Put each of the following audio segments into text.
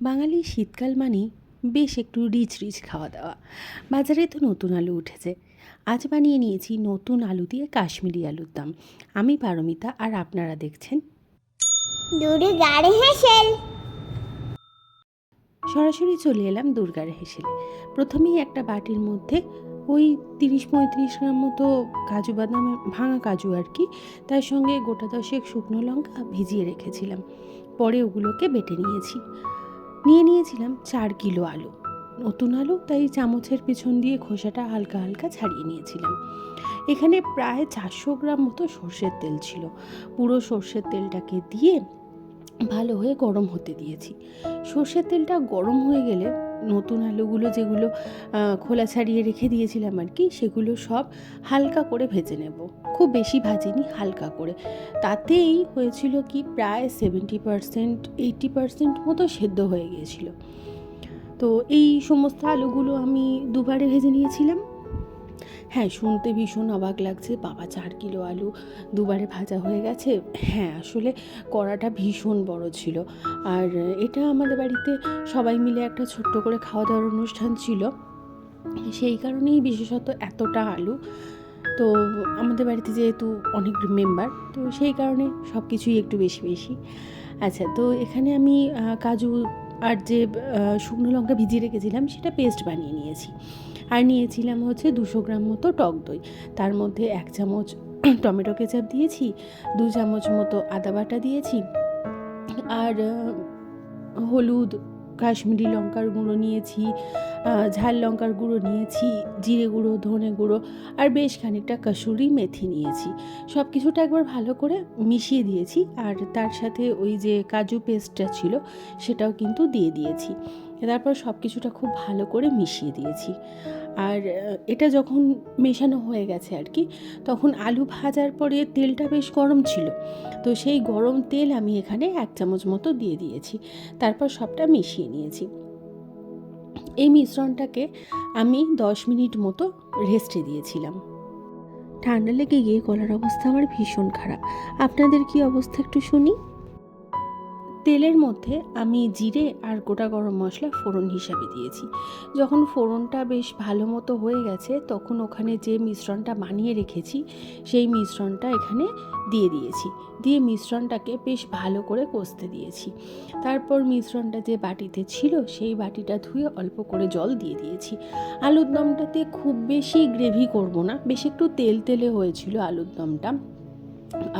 বাঙালি শীতকাল মানেই বেশ একটু রিচ রিচ খাওয়া দাওয়া বাজারে তো নতুন আলু উঠেছে। আজ বানিয়ে নিয়েছি নতুন আলু দিয়ে কাশ্মীরি আলুর দাম। আমি পারমিতা আর আপনারা দেখছেন সরাসরি চলে এলাম দুর্গার হেসেলে। প্রথমেই একটা বাটির মধ্যে ওই তিরিশ পঁয়ত্রিশ গ্রাম মতো কাজু বাদাম ভাঙা কাজু আর কি তার সঙ্গে গোটা দশেক শুকনো লঙ্কা ভিজিয়ে রেখেছিলাম। পরে ওগুলোকে বেটে নিয়েছি। নিয়ে নিয়েছিলাম চার কিলো আলু। নতুন আলু, তাই চামচের পিছন দিয়ে খোসাটা হালকা হালকা ছাড়িয়ে নিয়েছিলাম। এখানে প্রায় চারশো গ্রাম মতো সর্ষের তেল ছিল। পুরো সর্ষের তেলটাকে দিয়ে ভালো হয়ে গরম হতে দিয়েছি। সর্ষের তেলটা গরম হয়ে গেলে নতুন আলুগুলো যেগুলো খোলা ছাড়িয়ে রেখে দিয়েছিলাম আর কি, সেগুলো সব হালকা করে ভেজে নেব। খুব বেশি ভাজিনি, হালকা করে। তাতেই হয়েছিল কি, প্রায় সেভেন্টি পারসেন্ট এইটি পারসেন্ট মতো সেদ্ধ হয়ে গিয়েছিল। তো এই সমস্ত আলুগুলো আমি দুবারে ভেজে নিয়েছিলাম। হ্যাঁ শুনতে ভীষণ অবাক লাগছে। বাবা, চার কিলো আলু দুবারে ভাজা হয়ে গেছে। হ্যাঁ আসলে কড়াটা ভীষণ বড় ছিল। আর এটা আমাদের বাড়িতে সবাই মিলে একটা ছোট্ট করে খাওয়া দাওয়ার অনুষ্ঠান ছিল। সেই কারণেই বিশেষত এতটা আলু। তো আমাদের বাড়িতে যেহেতু অনেক মেম্বার তো সেই কারণে সব কিছুই একটু বেশি বেশি আচ্ছা তো এখানে আমি কাজু আর যে শুকনো লঙ্কা ভিজিয়ে রেখেছিলাম, সেটা পেস্ট বানিয়ে নিয়েছি। আর নিয়েছিলাম হচ্ছে দুশো গ্রাম মতো টক দই। তার মধ্যে এক চামচ টমেটো কেচাপ দিয়েছি, দু চামচ মতো আদা বাটা দিয়েছি, আর হলুদ কাশ্মীরি লঙ্কার গুঁড়ো নিয়েছি ঝাল লঙ্কার গুঁড়ো নিয়েছি, জিরে গুঁড়ো, ধনে গুঁড়ো আর বেশ খানিকটা কাসুরি মেথি নিয়েছি। সব কিছুটা একবার ভালো করে মিশিয়ে দিয়েছি আর তার সাথে ওই যে কাজু পেস্টটা ছিল সেটাও কিন্তু দিয়ে দিয়েছি। তারপর সব কিছুটা খুব ভালো করে মিশিয়ে দিয়েছি। আর এটা যখন মেশানো হয়ে গেছে আর কি, তখন আলু ভাজার পরে তেলটা বেশ গরম ছিল। তো সেই গরম তেল আমি এখানে এক চামচ মতো দিয়ে দিয়েছি। তারপর সবটা মিশিয়ে নিয়েছি। এই মিশ্রণটাকে আমি দশ মিনিট মতো রেস্টে দিয়েছিলাম। ঠান্ডা লেগে গিয়ে গলার অবস্থা আমার ভীষণ খারাপ। আপনাদের কি অবস্থা একটু শুনি। তেলের মধ্যে আমি জিরে আর গোটা গরম মশলা ফোড়ন হিসাবে দিয়েছি। যখন ফোড়নটা বেশ ভালো মতো হয়ে গেছে, তখন ওখানে যে মিশ্রণটা বানিয়ে রেখেছি, সেই মিশ্রণটা এখানে দিয়ে দিয়েছি। দিয়ে মিশ্রণটাকে বেশ ভালো করে কষতে দিয়েছি। তারপর মিশ্রণটা যে বাটিতে ছিল, সেই বাটিটা ধুয়ে অল্প করে জল দিয়ে দিয়েছি। আলুর দমটাতে খুব বেশি গ্রেভি করব না, বেশ একটু তেল তেলে হয়েছিল আলুর দমটা।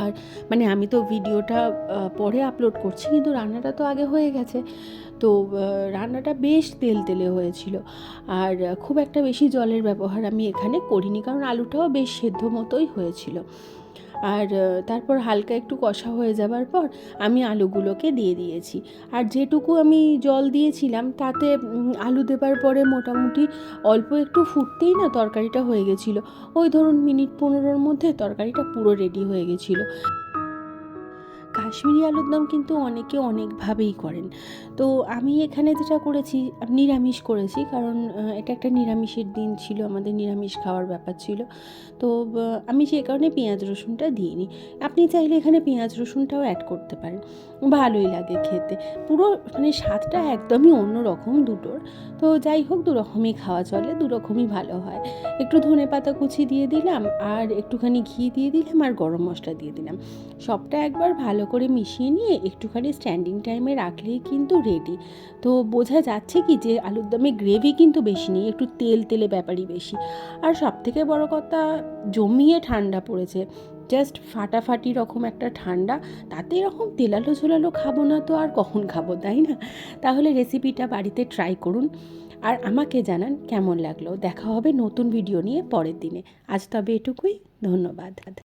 আর মানে আমি তো ভিডিওটা পরে আপলোড করছি, কিন্তু রান্নাটা তো আগে হয়ে গেছে। তো রান্নাটা বেশ তেল তেলে হয়েছিল। আর খুব একটা বেশি জলের ব্যবহার আমি এখানে করিনি, কারণ আলুটাও বেশ সেদ্ধ মতোই হয়েছিল। আর তারপর হালকা একটু কষা হয়ে যাবার পর আমি আলুগুলোকে দিয়ে দিয়েছি। আর যেটুকু আমি জল দিয়েছিলাম, তাতে আলু দেবার পরে মোটামুটি অল্প একটু ফুটতেই না তরকারিটা হয়ে গেছিল। ওই ধরুন মিনিট পনেরোর মধ্যে তরকারিটা পুরো রেডি হয়ে গেছিল। কাশ্মীরি আলুর দম কিন্তু অনেকে অনেকভাবেই করেন। তো আমি এখানে যেটা করেছি, নিরামিষ করেছি, কারণ এটা একটা নিরামিষের দিন ছিল, আমাদের নিরামিষ খাওয়ার ব্যাপার ছিল। তো আমি সেই কারণে পেঁয়াজ রসুনটা দিইনি। আপনি চাইলে এখানে পেঁয়াজ রসুনটাও অ্যাড করতে পারেন। ভালোই লাগে খেতে। পুরো মানে স্বাদটা একদমই অন্য রকম দুটোর। তো যাই হোক দু রকমই খাওয়া চলে দু রকমই ভালো হয়। একটু ধনে পাতা কুচি দিয়ে দিলাম, আর একটুখানি ঘি দিয়ে দিলাম, আর গরম মশলা দিয়ে দিলাম। সবটা একবার ভালো করে মিশিয়ে নিয়ে একটুখানি স্ট্যান্ডিং টাইমে রাখলেই কিন্তু রেডি তো বোঝা যাচ্ছে কি যে আলুর দমে গ্রেভি কিন্তু বেশি নেই, একটু তেল তেলে ব্যাপারই বেশি। আর সব থেকে বড় কথা, জমিয়ে ঠান্ডা পড়েছে। জাস্ট ফাটাফাটি রকম একটা ঠান্ডা, তাতে এরকম তেলালো ঝোলালো খাব না তো আর কখন খাব, তাই না? তাহলে রেসিপিটা বাড়িতে ট্রাই করুন। আর আমাকে জানান কেমন লাগল। দেখা হবে নতুন ভিডিও নিয়ে পরের দিনে। আজ তবে এটুকুই, ধন্যবাদ।